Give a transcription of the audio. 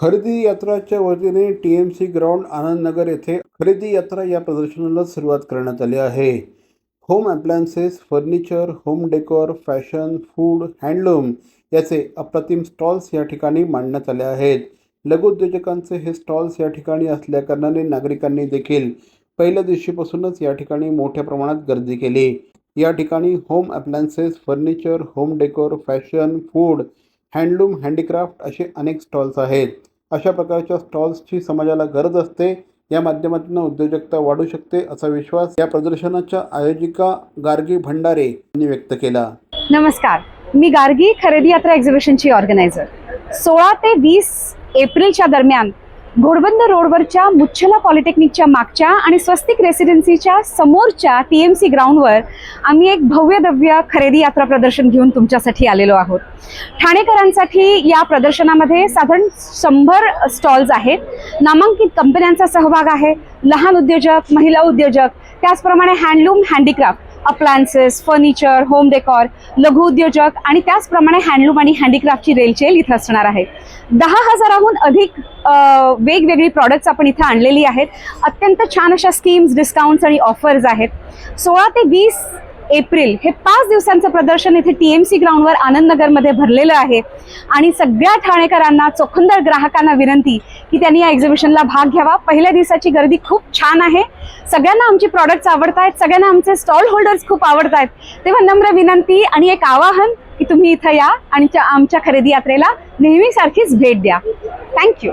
खरेदी यात्राच्या वतीने T M C ground Anandnagar येथे खरेदी यात्रा या प्रदर्शनाला सुरुवात करण्यात आली आहे. Home appliances furniture home decor fashion food handloom याचे अप्रतिम स्टॉल्स या ठिकाणी मांडण्यात आले आहेत. लघुउद्योजकांचे हे स्टॉल्स या ठिकाणी असल्याकारणाने नागरिकांनी देखील पहिल्या दिवशीपासूनच या ठिकाणी मोठ्या प्रमाणात गर्दी केली. या ठिकाणी home appliances furniture home decor fashion food handloom handicraft असे अनेक स्टॉल्स आहेत. अशा प्रकारच्या स्टॉल्सची समाजाला गरज असते. या माध्यमातून उद्योजकता वाढू शकते असा विश्वास या प्रदर्शनाच्या आयोजिका गार्गी भंडारे यांनी व्यक्त केला. नमस्कार. मी गार्गी खरेदी यात्रा एक्झिबिशनची ऑर्गनायझर सोळा ते वीस एप्रिलच्या दरम्यान घोडबंदर रोडवरच्या मुच्छला पॉलिटेक्निकच्या मागच्या आणि स्वस्तिक रेसिडेन्सीच्या समोरच्या टी एम सी ग्राउंडवर आम्ही एक भव्य दव्य खरेदी यात्रा प्रदर्शन घेऊन तुमच्यासाठी आलेलो आहोत. ठाणेकरांसाठी या प्रदर्शनामध्ये साधारण शंभर स्टॉल्स आहेत. नामांकित कंपन्यांचा सहभाग आहे. लहान उद्योजक महिला उद्योजक त्याचप्रमाणे handloom handicraft appliances furniture home decor लघु उद्योजक आणि त्याचप्रमाणे हँडलूम आणि हँडीक्राफ्टची रेलचेल इथं असणार आहे. दहा हजाराहून अधिक वेगवेगळी प्रॉडक्ट्स आपण इथं आणलेली आहेत. अत्यंत छान अशा स्कीम्स डिस्काउंट्स आणि ऑफर्स आहेत. सोळा ते वीस एप्रिल हे पाच दिवसांचं प्रदर्शन इथे टी एम सी ग्राउंडवर आनंदनगरमध्ये भरलेलं आहे. आणि सगळ्या ठाणेकरांना चोखंदर ग्राहकांना विनंती की त्यांनी या एक्झिबिशनला भाग घ्यावा. पहिल्या दिवसाची गर्दी खूप छान आहे. सगळ्यांना आमची प्रॉडक्ट्स आवडत आहेत सगळ्यांना आमचे स्टॉल होल्डर्स खूप आवडत आहेत तेव्हा नम्र विनंती आणि एक आवाहन की तुम्ही इथं या आणि आमच्या खरेदी यात्रेला नेहमीसारखीच भेट द्या. थँक्यू